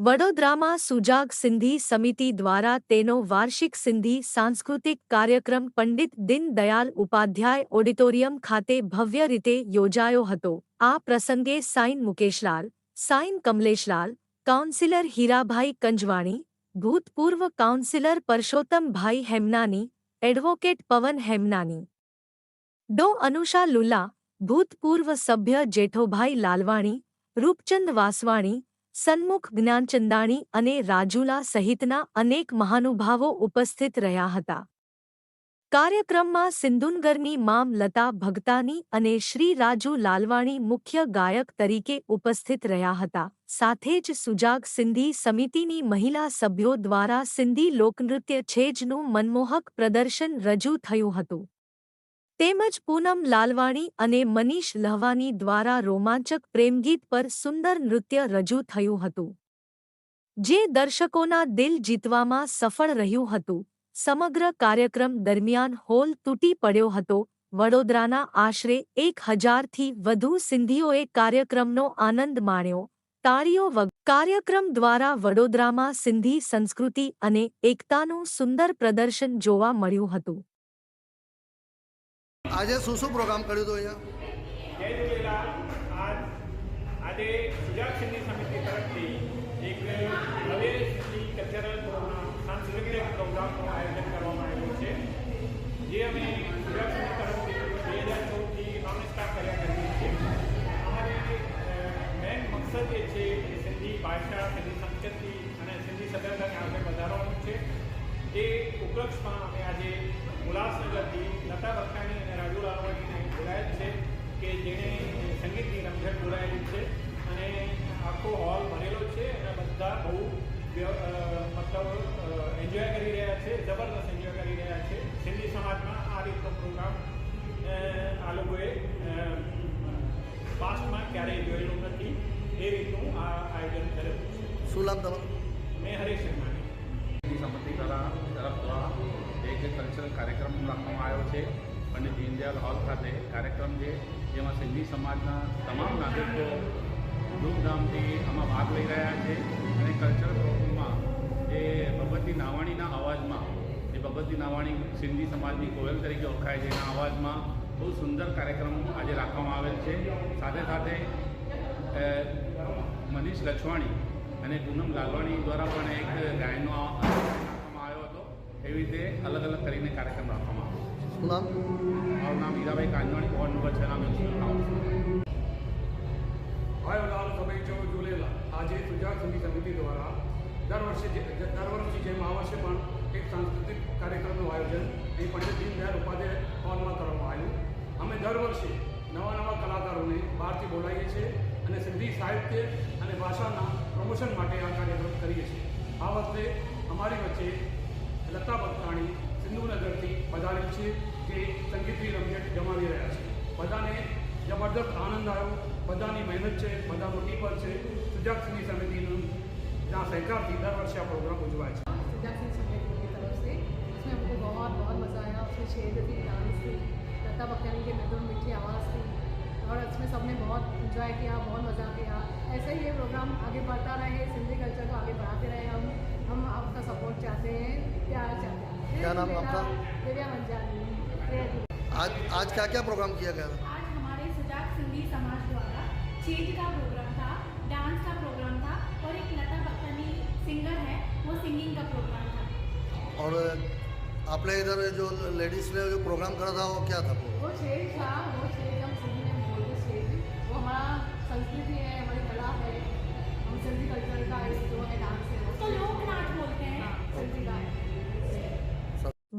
વડોદરામાં સુજાગ સિંધી સમિતિ દ્વારા તેનો વાર્ષિક સિંધી સાંસ્કૃતિક કાર્યક્રમ પંડિત દીનદયાલ ઉપાધ્યાય ઓડિટોરિયમ ખાતે ભવ્ય રીતે યોજાયો હતો. આ પ્રસંગે સાઈન મુકેશલાલ સાઈન કમલેશલાલ, કાઉન્સિલર હીરાભાઈ કંજવાણી, ભૂતપૂર્વ કાઉન્સિલર પરસોત્તમભાઈ હેમનાની, એડવોકેટ પવન હેમનાની, ડો અનુષા લુલ્લા ભૂતપૂર્વ સભ્ય જેઠોભાઈ લાલવાણી, રૂપચંદ વાસવાણી સન્મુખ જ્ઞાનચંદાણી અને રાજુલા સહિતના અનેક મહાનુભાવો ઉપસ્થિત રહ્યા હતા. કાર્યક્રમમાં સિંધુનગરની મામ લતા ભગતાની અને શ્રી રાજુ લાલવાણી મુખ્ય ગાયક તરીકે ઉપસ્થિત રહ્યા હતા. સાથે જ સુજાગ સિંધી સમિતિની મહિલા સભ્યો દ્વારા સિંધી લોકનૃત્ય છેજનું મનમોહક પ્રદર્શન રજૂ થયું હતું. તેમજ પૂનમ લાલવાણી અને મનીષ લહવાની દ્વારા રોમાંચક પ્રેમગીત પર સુંદર નૃત્ય રજૂ થયું હતું, જે દર્શકોના દિલ જીતવામાં સફળ રહ્યું હતું. સમગ્ર કાર્યક્રમ દરમિયાન હોલ તૂટી પડ્યો હતો. વડોદરાના આશરે એક હજારથી વધુ સિંધીઓએ કાર્યક્રમનો આનંદ માણ્યો. તાળીઓ વગ, કાર્યક્રમ દ્વારા વડોદરામાં સિંધી સંસ્કૃતિ અને એકતાનું સુંદર પ્રદર્શન જોવા મળ્યું હતું. આજે શું શું પ્રોગ્રામ કર્યું હતો અહીંયા? આજ ગુજરાત સિંધી સમિતિ તરફથી એક સિંધી કલ્ચરલ પ્રોગ્રામ સાંસ્કૃતિક પ્રોગ્રામનું આયોજન કરવામાં આવ્યું છે. જે અમે ગુજરાત સિંધી તરફથી બે હજાર ચૌદથી નોન સ્ટાફ કર્યા કરીએ છીએ. અમારી મેન મકસદ એ છે કે સિંધી ભાષા, સિંધી સંસ્કૃતિ અને સિંધી સભ્યતાને આગળ વધારવાનું છે. એ ઉપલક્ષમાં અમે આજે ઉલ્લાસનગરથી લતા બોલાયેલી છે અને આખો હોલ ભરેલો છે અને બધા બહુ મતલબ એન્જોય કરી રહ્યા છે જબરદસ્ત એન્જોય કરી રહ્યા છે. સિંધી સમાજમાં આ રીતનો પ્રોગ્રામ આ લોકોએ પાસ્ટમાં ક્યારેય જોયેલું નથી. એ રીતનું આ આયોજન કરેલું છે. શું નામ તમારું? મેં હરેશ શર્માની. સંમતિ દ્વારા તરફ દ્વારા એક કલ્ચરલ કાર્યક્રમ રાખવામાં આવ્યો છે. પંડિત દીનદયાલ હોલ ખાતે કાર્યક્રમ છે જેમાં સિંધી સમાજના તમામ નાગરિકો ધૂમધામથી આમાં ભાગ લઈ રહ્યા છે અને કલ્ચરલ પ્રોગ્રામમાં જે ભગવતી નાવાણીના અવાજમાં જે ભગવતી નાવાણી સિંધી સમાજની કોયલ તરીકે ઓળખાય છે એના અવાજમાં બહુ સુંદર કાર્યક્રમ આજે રાખવામાં આવેલ છે સાથે સાથે મનીષ લછવાણી અને પૂનમ લાલવાણી દ્વારા પણ એક ગાયનો આવ્યો હતો એવી રીતે અલગ અલગ કરીને કાર્યક્રમ રાખવામાં આવ્યો શું નામ મારું નામ હીરાભાઈ કાંજવાણી વોર્ડ નંબર છ ના મ્યુનિસિપલ કાઉન્સિલર ભાઈ લાલ તમે જો આજે સુજાગ સંગીત સમિતિ દ્વારા દર વર્ષે દર વર્ષની જેમ આ વર્ષે પણ એક સાંસ્કૃતિક કાર્યક્રમનું આયોજન એ પંડિત દીનદયાળ ઉપાધ્યાય હોલમાં કરવામાં આવ્યું. અમે દર વર્ષે નવા નવા કલાકારોને બહારથી બોલાવીએ છીએ અને સિંધી સાહિત્ય અને ભાષાના પ્રમોશન માટે આ કાર્યક્રમ કરીએ છીએ. આ વખતે અમારી વચ્ચે લતા બત્રાણી સિંધુનગરથી પધારેલ છે જે સંગીતની રમઝટ જમાવી રહ્યા છે બધાને જબરદસ્ત આનંદ આવ્યો બધાની મહેનત છે બધાનો ટીમ છે સુજાગ સિંધી સમિતિનું ના સહકારથી દર વર્ષે આ પ્રોગ્રામ ઉજવાય છે सुजाक सिंह समेत की तरफ से इसमें हमको बहुत बहुत मज़ा आया उसमें शेर थी डांस थी लता बकरानी की मधुर मीठी आवाज़ थी और इसमें सबने बहुत इन्जॉय किया बहुत मज़ा किया ऐसे ही ये प्रोग्राम आगे बढ़ता रहे सिंधी कल्चर को आगे बढ़ाते रहे हम हम आपका सपोर्ट चाहते हैं प्यार चाहते हैं। क्या नाम आपका? दिव्या। आज आज क्या क्या प्रोग्राम किया गया? था आज हमारे सुजाग सिंधी समाज द्वारा चेंज का प्रोग्राम था डांस का प्रोग्राम था और एक लता बख्तानी सिंगर है वो सिंगिंग का प्रोग्राम था। और आपने इधर जो लेडीज़ ने जो प्रोग्राम करा था वो क्या था? वो स्टेज था वो स्टेज हम सिंधी